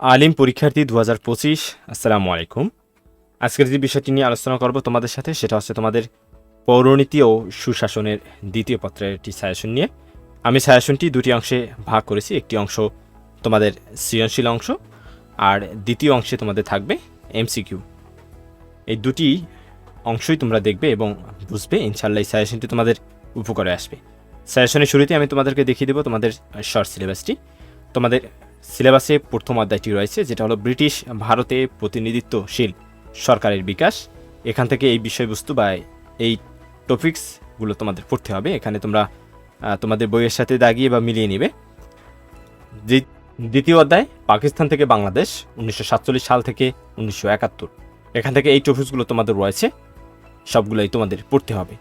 আলিম পরীক্ষার্থী দু হাজার পঁচিশ, আসসালামু আলাইকুম। আজকের যে বিষয়টি নিয়ে আলোচনা করব তোমাদের সাথে, সেটা হচ্ছে তোমাদের পৌরনীতি ও সুশাসনের দ্বিতীয় পত্রের একটি সাজেশন নিয়ে। আমি সাজেশনটি দুটি অংশে ভাগ করেছি, একটি অংশ তোমাদের সৃজনশীল অংশ, আর দ্বিতীয় অংশে তোমাদের থাকবে এমসিকিউ। এই দুটি অংশই তোমরা দেখবে এবং বুঝবে ইনশাল্লাহ এই সাজেশনটি তোমাদের উপকারে আসবে। সাজেশনের শুরুতে আমি তোমাদেরকে দেখিয়ে দেবো তোমাদের শর্ট সিলেবাসটি। তোমাদের সিলেবাসে প্রথম অধ্যায়টি রয়েছে, যেটা হলো ব্রিটিশ ভারতে প্রতিনিধিত্বশীল সরকারের বিকাশ। এখান থেকে এই বিষয়বস্তু বা এই টপিকসগুলো তোমাদের পড়তে হবে। এখানে তোমরা তোমাদের বইয়ের সাথে দাগিয়ে বা মিলিয়ে নিবে। দ্বি- দ্বিতীয় অধ্যায়, পাকিস্তান থেকে বাংলাদেশ, উনিশশো সাতচল্লিশ সাল থেকে উনিশশো একাত্তর। এখান থেকে এই টপিকসগুলো তোমাদের রয়েছে, সবগুলোই তোমাদের পড়তে হবে।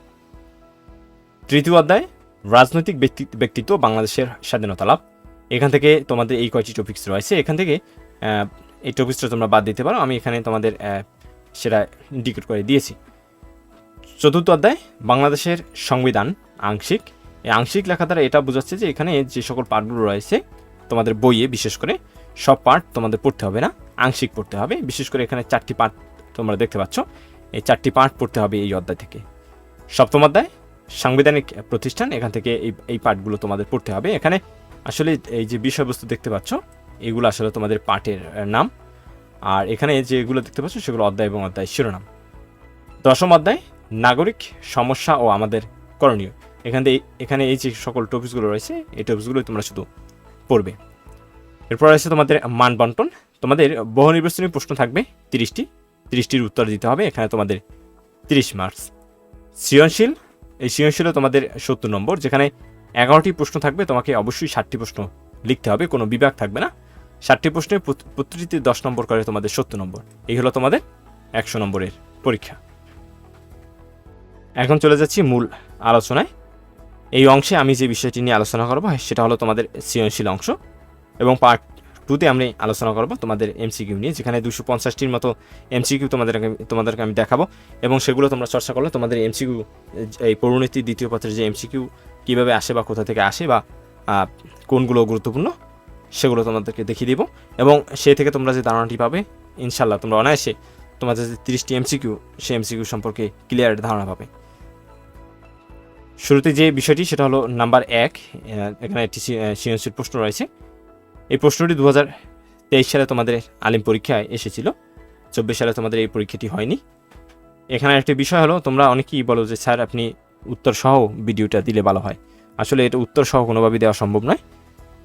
তৃতীয় অধ্যায়, রাজনৈতিক ব্যক্তি, ব্যক্তিত্ব বাংলাদেশের স্বাধীনতা লাভ। এখান থেকে তোমাদের এই কয়টি টপিক্স রয়েছে, এখান থেকে এই টপিক্সটা তোমরা বাদ দিতে পারো, আমি এখানে তোমাদের সেটা ইন্ডিকেট করে দিয়েছি। চতুর্থ অধ্যায়, বাংলাদেশের সংবিধান, আংশিক। এই আংশিক লেখা দ্বারা এটা বোঝাচ্ছে যে এখানে যে সকল পার্টগুলো রয়েছে, তোমাদের বইয়ে বিশেষ করে সব পার্ট তোমাদের পড়তে হবে না, আংশিক পড়তে হবে। বিশেষ করে এখানে চারটি পার্ট তোমরা দেখতে পাচ্ছ, এই চারটি পার্ট পড়তে হবে এই অধ্যায় থেকে। সপ্তম অধ্যায়, সাংবিধানিক প্রতিষ্ঠান, এখান থেকে এই এই পার্টগুলো তোমাদের পড়তে হবে। এখানে আসলে এই যে বিষয়বস্তু দেখতে পাচ্ছ, এগুলো আসলে তোমাদের পাঠের নাম। আর এখানে যেগুলো দেখতে পাচ্ছ, সেগুলো অধ্যায় এবং অধ্যায় শিরোনাম। দশম অধ্যায়, নাগরিক সমস্যা ও আমাদের করণীয়। এখান থেকে এখানে এই যে সকল টপিকসগুলো রয়েছে, এই টপিকসগুলো তোমরা শুধু পড়বে। এরপর রয়েছে তোমাদের মান বন্টন। তোমাদের বহু নির্বাচনী প্রশ্ন থাকবে, তিরিশটি। তিরিশটির উত্তর দিতে হবে, এখানে তোমাদের তিরিশ মার্কস সৃজনশীল, এই সৃজনশীলও তোমাদের সত্তর নম্বর, যেখানে এগারোটি প্রশ্ন থাকবে, তোমাকে অবশ্যই ষাটটি প্রশ্ন লিখতে হবে, কোনো বিভাগ থাকবে না। ষাটটি প্রশ্নের প্রতিটি দশ নম্বর করে তোমাদের সত্তর নম্বর। এই হলো তোমাদের একশো নম্বরের পরীক্ষা। এখন চলে যাচ্ছি মূল আলোচনায়। এই অংশে আমি যে বিষয়টি নিয়ে আলোচনা করব, সেটা হলো তোমাদের সৃজনশীল অংশ এবং পার্ট টুতে আমি আলোচনা করব তোমাদের এমসিকিউ নিয়ে যেখানে দুশো পঞ্চাশটির মতো এমসিকিউ তোমাদের তোমাদেরকে আমি দেখাবো। এবং সেগুলো তোমরা চর্চা করলে তোমাদের এমসিকিউ এই পরিণতি দ্বিতীয় পত্রের যে এমসিকিউ কীভাবে আসে বা কোথা থেকে আসে বা কোনগুলো গুরুত্বপূর্ণ সেগুলো তোমাদেরকে দেখিয়ে দিব। এবং সেই থেকে তোমরা যে ধারণাটি পাবে ইনশাল্লাহ তোমরা অনায়াসে তোমাদের যে তিরিশটি এমসিকিউ সেই এমসিকিউ সম্পর্কে ক্লিয়ার ধারণা পাবে। শুরুতে যে বিষয়টি সেটা হলো নাম্বার এক এখানে একটি সৃ- আহ, সৃজনশীল প্রশ্ন রয়েছে। এই প্রশ্নটি দু তেইশ সালে তোমাদের আলিম পরীক্ষায় এসেছিল। চব্বিশ সালে তোমাদের এই পরীক্ষাটি হয়নি। এখানে একটি বিষয় হলো, তোমরা অনেকেই বলো যে, স্যার, আপনি উত্তর সহ ভিডিওটা দিলে ভালো হয়। আসলে এটা উত্তর সহ কোনোভাবেই দেওয়া সম্ভব নয়।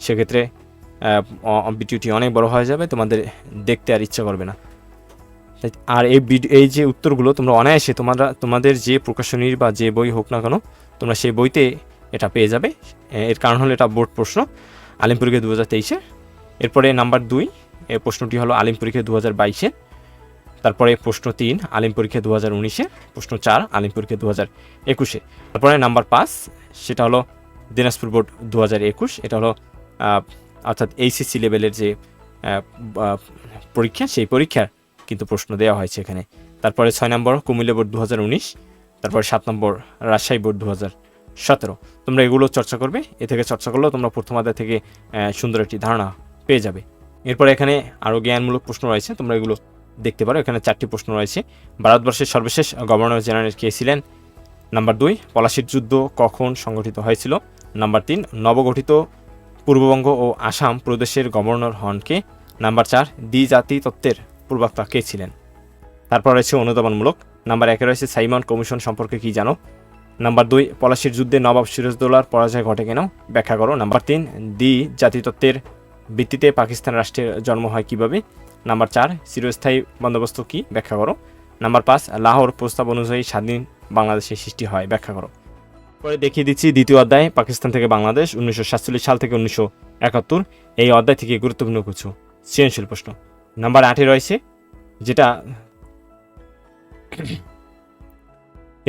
সেক্ষেত্রে ভিডিওটি অনেক বড় হয়ে যাবে, তোমাদের দেখতে আর ইচ্ছা করবে না। আর এই এই যে উত্তরগুলো, তোমরা অনায়াসে তোমরা, তোমাদের যে প্রকাশনীর বা যে বই হোক না কেন, তোমরা সেই বইতে এটা পেয়ে যাবে। এর কারণ হলো এটা বোর্ড প্রশ্ন। আলিম পরীক্ষা দু হাজার তেইশে, এরপরে নাম্বার দুই এই প্রশ্নটি হলো আলিম পরীক্ষা দু হাজার বাইশে, তারপরে প্রশ্ন তিন আলিম পরীক্ষা দু হাজার উনিশে, প্রশ্ন চার আলিম পরীক্ষা দু হাজার একুশে। তারপরে নাম্বার পাঁচ, সেটা হলো দিনাজপুর বোর্ড দু হাজার একুশ, এটা হলো অর্থাৎ এইচএসসি লেভেলের যে পরীক্ষা, সেই পরীক্ষার কিন্তু প্রশ্ন দেওয়া হয়েছে এখানে। তারপরে ছয় নম্বর কুমিল্লা বোর্ড দু হাজার উনিশ, তারপরে সাত নম্বর রাজশাহী বোর্ড দু হাজার সতেরো। তোমরা এগুলো চর্চা করবে, এ থেকে চর্চা করলেও তোমরা প্রথম আদায় থেকে সুন্দর একটি ধারণা পেয়ে যাবে। এরপর এখানে আরও জ্ঞানমূলক প্রশ্ন রয়েছে, তোমরা এগুলো দেখতে পারো। এখানে চারটি প্রশ্ন রয়েছে। ভারতবর্ষের সর্বশেষ গভর্নর জেনারেল কে ছিলেন? নাম্বার দুই, পলাশির যুদ্ধ কখন সংগঠিত হয়েছিল? নাম্বার তিন, নবগঠিত পূর্ববঙ্গ ও আসাম প্রদেশের গভর্নর হন কে? নাম্বার চার দ্বিজাতি তত্ত্বের পূর্বক্তা কে ছিলেন? তারপর রয়েছে অনুদানমূলক নাম্বার একে রয়েছে সাইমন কমিশন সম্পর্কে কি জানো? নাম্বার দুই, পলাশির যুদ্ধে নবাব সিরাজদৌলার পরাজয় ঘটে কেন? ব্যাখ্যা করো। নাম্বার তিন, দি জাতিতত্ত্বের ভিত্তিতে পাকিস্তান রাষ্ট্রের জন্ম হয় কীভাবে? নাম্বার চার, চিরস্থায়ী বন্দোবস্ত কি? ব্যাখ্যা করো। নাম্বার পাঁচ, লাহোর প্রস্তাব অনুযায়ী স্বাধীন বাংলাদেশের সৃষ্টি হয়। ব্যাখ্যা করো। পরে দেখিয়ে দিচ্ছি দ্বিতীয় অধ্যায়, পাকিস্তান থেকে বাংলাদেশ, উনিশশো সাতচল্লিশ সাল থেকে উনিশশো একাত্তর। এই অধ্যায় থেকে গুরুত্বপূর্ণ কিছু। সৃজনশীল প্রশ্ন। নাম্বার আটে রয়েছে, যেটা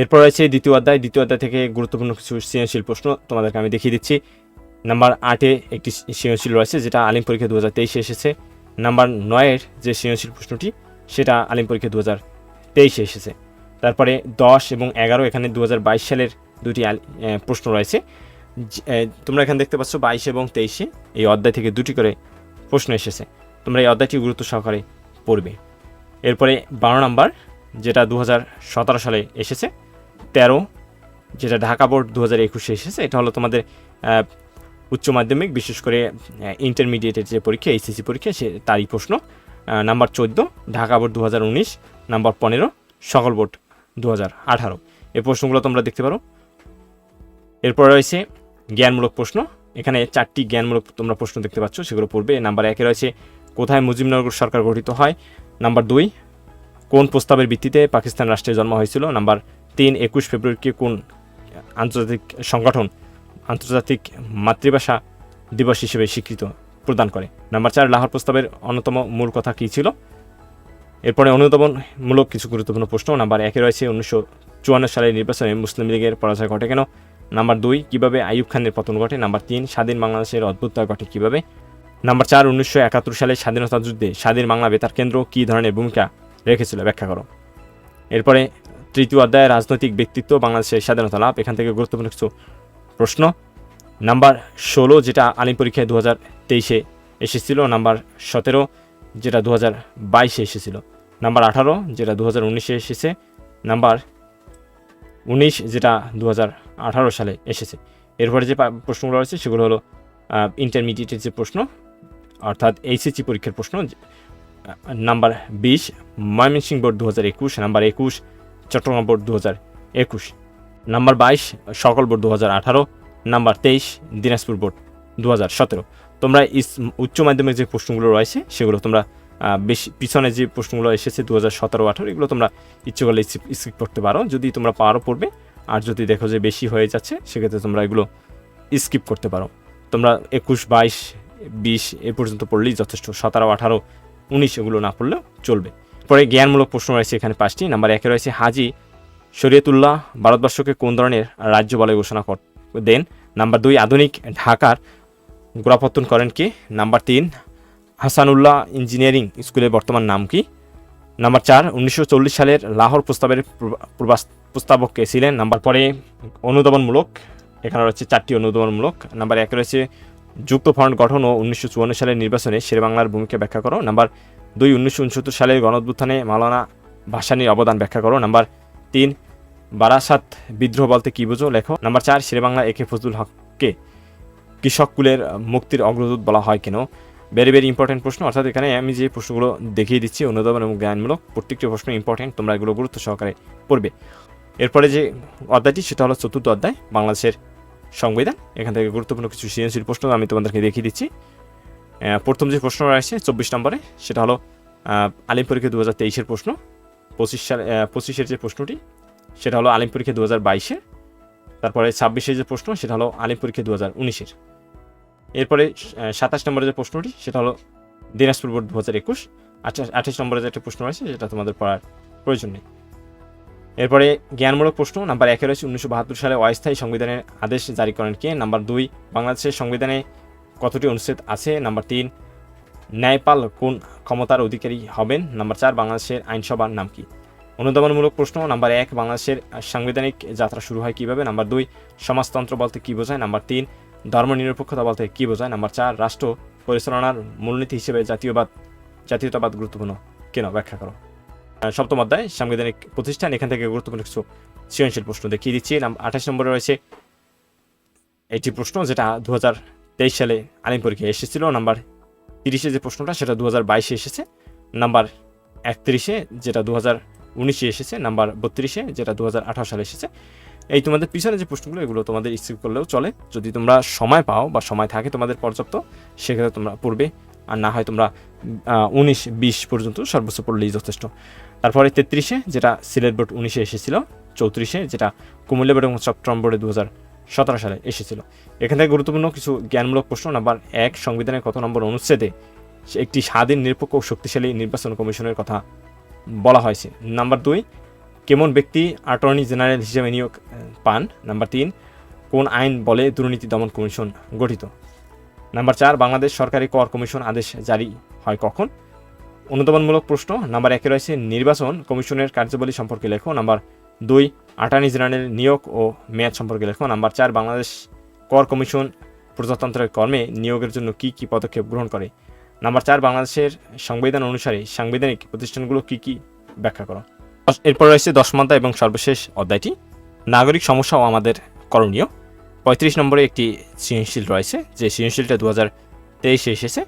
এরপর রয়েছে দ্বিতীয় অধ্যায়। দ্বিতীয় অধ্যায় থেকে গুরুত্বপূর্ণ কিছু সৃজনশীল প্রশ্ন তোমাদেরকে আমি দেখিয়ে দিচ্ছি। নাম্বার আটে একটি সৃজনশীল রয়েছে, যেটা আলিম পরীক্ষা দু হাজার তেইশে এসেছে। নাম্বার নয়ের যে সৃজনশীল প্রশ্নটি, সেটা আলিম পরীক্ষা দু হাজার তেইশে এসেছে। তারপরে দশ এবং এগারো, এখানে দু হাজার বাইশ সালের দুটি প্রশ্ন রয়েছে। তোমরা এখানে দেখতে পাচ্ছ বাইশ এবং তেইশে এই অধ্যায় থেকে দুটি করে প্রশ্ন এসেছে। তোমরা এই অধ্যায়টি গুরুত্ব সহকারে পড়বে। এরপরে বারো নাম্বার, যেটা দু সালে এসেছে তেরো, যেটা ঢাকা বোর্ড দু হাজার একুশে এসেছে, এটা হলো তোমাদের উচ্চ মাধ্যমিক, বিশেষ করে ইন্টারমিডিয়েটের যে পরীক্ষা এইচএসসি পরীক্ষা, সে তারই প্রশ্ন। নাম্বার চোদ্দ, ঢাকা বোর্ড দু হাজার উনিশ, নাম্বার পনেরো, সকল বোর্ড দু হাজার আঠারো। এই প্রশ্নগুলো তোমরা দেখতে পারো। এরপর রয়েছে জ্ঞানমূলক প্রশ্ন। এখানে চারটি জ্ঞানমূলক তোমরা প্রশ্ন দেখতে পাচ্ছ, সেগুলো পড়বে। নাম্বার একে রয়েছে, কোথায় মুজিবনগর সরকার গঠিত হয়? নাম্বার দুই, কোন প্রস্তাবের ভিত্তিতে পাকিস্তান রাষ্ট্রের জন্ম হয়েছিল? নাম্বার তিন একুশ ফেব্রুয়ারিকে কোন আন্তর্জাতিক সংগঠন, আন্তর্জাতিক মাতৃভাষা দিবস হিসেবে স্বীকৃত প্রদান করে? নাম্বার চার, লাহোর প্রস্তাবের অন্যতম মূল কথা কী ছিল? এরপরে অনুধাবনমূলক কিছু গুরুত্বপূর্ণ প্রশ্ন। নাম্বার একে রয়েছে, উনিশশো চুয়ান্ন সালের নির্বাচনে মুসলিম লীগের পরাজয় ঘটে কেন? নাম্বার দুই, কীভাবে আইয়ুব খানের পতন ঘটে? নাম্বার তিন, স্বাধীন বাংলাদেশের অদ্ভুততা ঘটে কীভাবে? নাম্বার চার, উনিশশো একাত্তর সালে স্বাধীনতা যুদ্ধে স্বাধীন বাংলা বেতার কেন্দ্র কী ধরনের ভূমিকা রেখেছিল? ব্যাখ্যা করো। এরপরে তৃতীয় অধ্যায়ে, রাজনৈতিক ব্যক্তিত্ব, বাংলাদেশের স্বাধীনতা লাভ, এখান থেকে গুরুত্বপূর্ণ কিছু প্রশ্ন। নাম্বার ষোলো, যেটা আলিম পরীক্ষায় দু হাজার তেইশে এসেছিল। নাম্বার সতেরো, যেটা দু হাজার বাইশে এসেছিল। নাম্বার আঠারো, যেটা দু হাজার উনিশে এসেছে। নাম্বার উনিশ, যেটা দু হাজার আঠারো সালে এসেছে। এরপরে যে প্রশ্নগুলো রয়েছে, সেগুলো হলো ইন্টারমিডিয়েটের যে প্রশ্ন, অর্থাৎ এইচএসসি পরীক্ষার প্রশ্ন নাম্বার বিশ, ময়মনসিংহ বোর্ড দু হাজার একুশ, নাম্বার একুশ চট্টগ্রাম বোর্ড দু হাজার একুশ, নাম্বার বাইশ সকল বোর্ড দু হাজার আঠারো, নাম্বার তেইশ দিনাজপুর বোর্ড দু হাজার সতেরো। তোমরা উচ্চ মাধ্যমিক যে প্রশ্নগুলো রয়েছে, সেগুলো তোমরা বেশি পিছনে যে প্রশ্নগুলো এসেছে দু হাজার সতেরো আঠারো, এগুলো তোমরা ইচ্ছে করলে স্কিপ করতে পারো। যদি তোমরা পারো পড়বে, আর যদি দেখো যে বেশি হয়ে যাচ্ছে, সেক্ষেত্রে তোমরা এগুলো স্কিপ করতে পারো। তোমরা একুশ, বাইশ, বিশ, এ পর্যন্ত পড়লেই যথেষ্ট, সতেরো, আঠারো, উনিশ এগুলো না পড়লেও চলবে। পরে জ্ঞানমূলক প্রশ্ন রয়েছে এখানে পাঁচটি। নাম্বার একে রয়েছে হাজি শরীয়তুল্লাহ ভারতবর্ষকে কোন ধরনের রাজ্য বলে ঘোষণা কর দেন। নাম্বার দুই, আধুনিক ঢাকার গোড়াপত্তন করেন কে? নাম্বার তিন, হাসানুল্লাহ ইঞ্জিনিয়ারিং স্কুলের বর্তমান নাম কি? নাম্বার চার, উনিশশো সালের লাহোর প্রস্তাবের প্রস্তাবক কে ছিলেন? নাম্বার পরে অনুদমনমূলক, এখানে রয়েছে চারটি অনুদমনমূলক। নাম্বার এক রয়েছে যুক্ত ফ্রন্ট গঠন ও উনিশশো চুয়ান্ন সালের নির্বাচনে শেরবাংলার ভূমিকা ব্যাখ্যা করো। নাম্বার দুই উনিশশো উনসত্তর সালের গণঅভ্যুত্থানে মাওলানা ভাসানির অবদান ব্যাখ্যা করো। নাম্বার তিন, বারাসাত বিদ্রোহ বলতে কী বোঝো? লেখো। নাম্বার চার, শেরবাংলা একে ফজলুল হককে কৃষক কুলের মুক্তির অগ্রদূত বলা হয় কেন? ভেরি ভেরি ইম্পর্টেন্ট প্রশ্ন। অর্থাৎ এখানে আমি যে প্রশ্নগুলো দেখিয়ে দিচ্ছি অনুধাবন এবং জ্ঞানমূলক, প্রত্যেকটি প্রশ্ন ইম্পর্টেন্ট তোমরা এগুলো গুরুত্ব সহকারে পড়বে। এরপরে যে অধ্যায়টি, সেটা হলো চতুর্থ অধ্যায়, বাংলাদেশের সংবিধান। এখান থেকে গুরুত্বপূর্ণ কিছু সৃজনশীল প্রশ্ন আমি তোমাদেরকে দেখিয়ে দিচ্ছি। প্রথম যে প্রশ্ন রয়েছে চব্বিশ নম্বরে, সেটা হলো আলিম পরীক্ষা দু হাজার তেইশের প্রশ্ন, পঁচিশ সাল পঁচিশের যে প্রশ্নটি, সেটা হলো আলিম পরীক্ষা দু হাজার বাইশের, তারপরে ছাব্বিশের যে প্রশ্ন, সেটা হলো আলিম পরীক্ষা দু হাজার উনিশের। এরপরে সাতাশ নম্বরের যে প্রশ্নটি, সেটা হলো দিনাজপুর বোর্ড দু হাজার একুশ, আঠাশ আঠাশ নম্বরের যে একটা প্রশ্ন রয়েছে সেটা তোমাদের পড়ার প্রয়োজন নেই। এরপরে জ্ঞানমূলক প্রশ্ন, নাম্বার একে রয়েছে উনিশশো বাহাত্তর সালে অস্থায়ী সংবিধানের আদেশ জারি করেন কে? নাম্বার দুই, বাংলাদেশের সংবিধানে কতটি অনুচ্ছেদ আছে? নাম্বার তিন, ন্যায়পাল কোন ক্ষমতার অধিকারী হবেন? নাম্বার চার, বাংলাদেশের আইনসভার নাম কি? অনুদানমূলক প্রশ্ন। নাম্বার এক, বাংলাদেশের সাংবিধানিক যাত্রা শুরু হয় কীভাবে? নাম্বার দুই, সমাজতন্ত্র বলতে কী বোঝায়? নাম্বার তিন, ধর্মনিরপেক্ষতা বলতে কী বোঝায়? নাম্বার চার, রাষ্ট্র পরিচালনার মূলনীতি হিসেবে জাতীয়বাদ, জাতীয়তাবাদ গুরুত্বপূর্ণ কেন? ব্যাখ্যা করো। সপ্তম অধ্যায়, সাংবিধানিক প্রতিষ্ঠান। এখান থেকে গুরুত্বপূর্ণ কিছু সৃজনশীল প্রশ্ন দেখিয়ে দিচ্ছি। আঠাশ নম্বরে রয়েছে একটি প্রশ্ন, যেটা দু হাজার তেইশ সালে আলিম পরীক্ষায় এসেছিল, নাম্বার তিরিশে যে প্রশ্নটা সেটা দু হাজার বাইশে এসেছে, নাম্বার একত্রিশে যেটা দু হাজার উনিশে এসেছে, নাম্বার বত্রিশে যেটা দু হাজার আঠারো সালে এসেছে। এই তোমাদের পিছনে যে প্রশ্নগুলো, এগুলো তোমাদের স্কিপ করলেও চলে। যদি তোমরা সময় পাও বা সময় থাকে তোমাদের পর্যাপ্ত, সেক্ষেত্রে তোমরা পড়বে, আর না হয় তোমরা উনিশ, বিশ পর্যন্ত সর্বোচ্চ পড়লেই যথেষ্ট। তারপরে তেত্রিশে যেটা সিলেট বোর্ড উনিশে এসেছিল, চৌত্রিশে যেটা কুমিল্লা বোর্ড এবং চট্টগ্রাম বোর্ডে দু হাজার সতেরো সালে এসেছিল। এখান থেকে গুরুত্বপূর্ণ কিছু জ্ঞানমূলক প্রশ্ন, নাম্বার এক, সংবিধানের কত নম্বর অনুচ্ছেদে একটি স্বাধীন, নিরপেক্ষ ও শক্তিশালী নির্বাচন কমিশনের কথা বলা হয়েছে। নাম্বার দুই, কেমন ব্যক্তি অ্যাটর্নি জেনারেল হিসেবে নিয়োগ পান? নাম্বার তিন, কোন আইন বলে দুর্নীতি দমন কমিশন গঠিত? নাম্বার চার, বাংলাদেশ সরকারি কর কমিশন আদেশ জারি হয় কখন? অনুদমনমূলক প্রশ্ন, নাম্বার একে রয়েছে, নির্বাচন কমিশনের কার্যাবলী সম্পর্কে লেখো। নাম্বার দুই অ্যাটর্নি জেনারেল নিয়োগ ও মেয়াদ সম্পর্কে লেখো। নাম্বার চার বাংলাদেশ কর কমিশন প্রজাতন্ত্রের কর্মে নিয়োগের জন্য কি কি পদক্ষেপ গ্রহণ করে? নাম্বার চার বাংলাদেশের সংবিধান অনুসারে সাংবিধানিক প্রতিষ্ঠানগুলো কি কি ব্যাখ্যা করো? এরপর রয়েছে দশ এবং সর্বশেষ অধ্যায়টি। নাগরিক সমস্যাও আমাদের করণীয়। পঁয়ত্রিশ নম্বরে একটি সৃজনশীল রয়েছে, যে সৃজনশীলটা দু হাজার তেইশে এসেছে।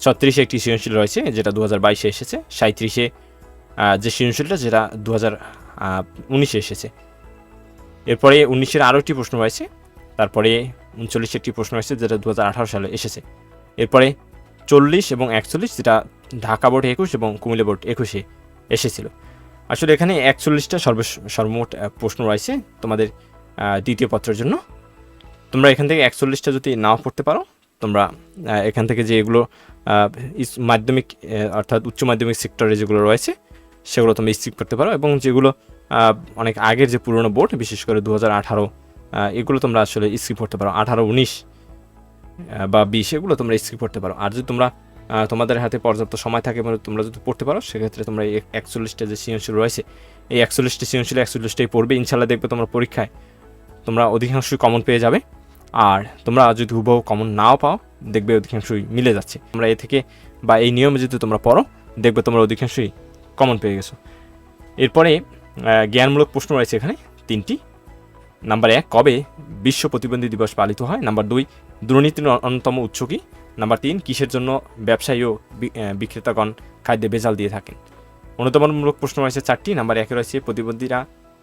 ছত্রিশে একটি সৃজনশীল রয়েছে, যেটা দু হাজার বাইশে এসেছে। সাঁত্রিশে যে সৃজনশীলটা, যেটা দু হাজার উনিশে এসেছে। এরপরে উনিশের আরও একটি প্রশ্ন রয়েছে, তারপরে উনচল্লিশে একটি প্রশ্ন রয়েছে যেটা দু সালে এসেছে। এরপরে চল্লিশ এবং একচল্লিশ যেটা ঢাকা বোর্ড একুশ এবং কুমিল্লা বোর্ড একুশে এসেছিল। আসলে এখানে একচল্লিশটা সর্ব সর্বমোট প্রশ্ন রয়েছে তোমাদের দ্বিতীয় পত্রের জন্য। তোমরা এখান থেকে একচল্লিশটা যদি নাও পড়তে পারো, তোমরা এখান থেকে যে এগুলো মাধ্যমিক অর্থাৎ উচ্চ মাধ্যমিক সেক্টরে যেগুলো রয়েছে সেগুলো তোমরা স্কিপ করতে পারো এবং যেগুলো অনেক আগের যে পুরনো বোর্ড বিশেষ করে দু আঠারো এগুলো তোমরা আসলে স্কিপ করতে পারো। আঠারো, উনিশ বা বিশ, এগুলো তোমরা স্কিপ করতে পারো। আর যদি তোমরা তোমাদের হাতে পর্যাপ্ত সময় থাকে এবং তোমরা যদি পড়তে পারো, সেক্ষেত্রে তোমরা এই একচল্লিশটা যে সৃজনশীল রয়েছে, এই একচল্লিশটা সৃজনশীল একচল্লিশটাই পড়বে। ইনশাল্লাহ দেখবে তোমরা পরীক্ষায় তোমরা অধিকাংশই কমন পেয়ে যাবে। আর তোমরা যদি হুবহু কমন নাও পাও, দেখবে অধিকাংশই মিলে যাচ্ছে। তোমরা এ থেকে বা এই নিয়মে যদি তোমরা পড়ো, দেখবে তোমরা অধিকাংশই কমন পেয়ে গেছো। এরপরে জ্ঞানমূলক প্রশ্ন রয়েছে এখানে, তিনটি। নাম্বার এক, কবে বিশ্ব প্রতিবন্ধী দিবস পালিত হয়? নাম্বার দুই, দুর্নীতির অন্যতম উৎস কি? নাম্বার তিন, কিসের জন্য ব্যবসায়ী ও বিক্রেতাগণ খাদ্যে বেজাল দিয়ে থাকেন? অনুতমনমূলক প্রশ্ন রয়েছে চারটি। নাম্বার একে রয়েছে, প্রতিবন্ধীরা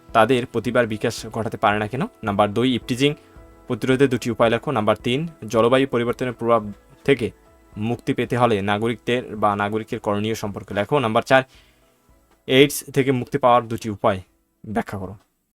তাদের প্রতিবার বিকাশ ঘটাতে পারে না কেন? নাম্বার দুই, ইপটিজিং প্রতিরোধে দুটি উপায় লেখো। নাম্বার তিন, জলবায়ু পরিবর্তনের প্রভাব থেকে মুক্তি পেতে হলে নাগরিকদের বা নাগরিকের করণীয় সম্পর্কে লেখো। নাম্বার চার এইডস থেকে মুক্তি পাওয়ার দুটি উপায় ব্যাখ্যা করো।